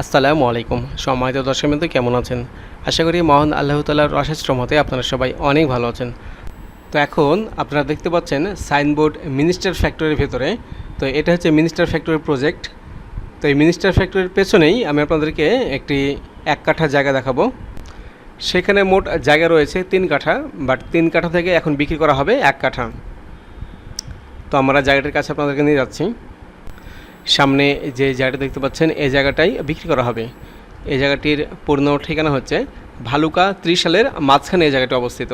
আসসালামু আলাইকুম। সম্মানিত দর্শকবৃন্দ, কেমন আছেন? আশা করি মহান আল্লাহ অশেষ রহমতে আপনারা সবাই অনেক ভালো আছেন। তো এখন আপনারা দেখতে পাচ্ছেন সাইনবোর্ড মিনিস্টার ফ্যাক্টরির ভেতরে। তো এটা হচ্ছে মিনিস্টার ফ্যাক্টরির প্রজেক্ট। তো এই মিনিস্টার ফ্যাক্টরির পেছনেই আমি আপনাদেরকে একটি এক কাঠা জায়গা দেখাবো। সেখানে মোট জায়গা রয়েছে তিন কাঠা, বাট তিন কাঠা থেকে এখন বিক্রি করা হবে এক কাঠা। তো আমরা জায়গাটির কাছে আপনাদেরকে নিয়ে যাচ্ছি। সামনে যে জায়গাটা দেখতে পাচ্ছেন, এই জায়গাটাই বিক্রি করা হবে। এই জায়গাটির পূর্ণ ঠিকানা হচ্ছে ভালুকা ত্রিশ সালের মাঝখানে এই জায়গাটি অবস্থিত।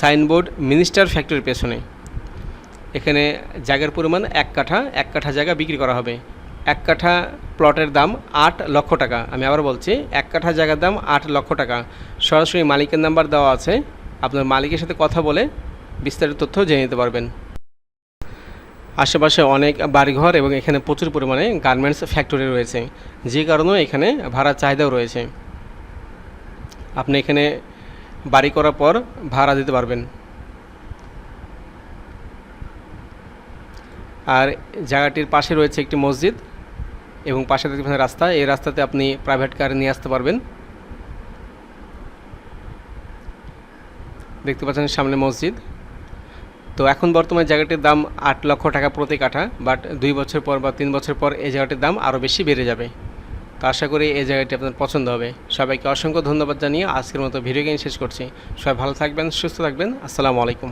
সাইনবোর্ড মিনিস্টার ফ্যাক্টরির পেছনে। এখানে জায়গার পরিমাণ এক কাঠা এক কাঠা জায়গা বিক্রি করা হবে। এক কাঠা প্লটের দাম আট লক্ষ টাকা। আমি আবার বলছি, এক কাঠা জায়গার দাম আট লক্ষ টাকা। সরাসরি মালিকের নাম্বার দেওয়া আছে। আপনার মালিকের সাথে কথা বলে বিস্তারিত তথ্য জেনে নিতে পারবেন। আশেপাশে অনেক বাড়িঘর এবং এখানে প্রচুর পরিমাণে গার্মেন্টস ফ্যাক্টরি রয়েছে। যে কারণেও এখানে ভাড়ার চাহিদাও রয়েছে। আপনি এখানে বাড়ি করার পর ভাড়া দিতে পারবেন। আর জায়গাটির পাশে রয়েছে একটি মসজিদ এবং পাশে দেখতে রাস্তা। এই রাস্তাতে আপনি প্রাইভেট কার নিয়ে আসতে পারবেন। দেখতে পাচ্ছেন সামনে মসজিদ। তো এখন বর্তমানে জায়গাটির দাম আট লক্ষ টাকা প্রতি কাঠা বাট দুই বছর পর বা তিন বছর পর এই জায়গাটির দাম আরও বেশি বেড়ে যাবে। তো আশা করি এই জায়গাটি আপনার পছন্দ হবে। সবাইকে অসংখ্য ধন্যবাদ জানিয়ে আজকের মতো ভিডিও গেম শেষ করছি। সবাই ভালো থাকবেন, সুস্থ থাকবেন। আসসালামু আলাইকুম।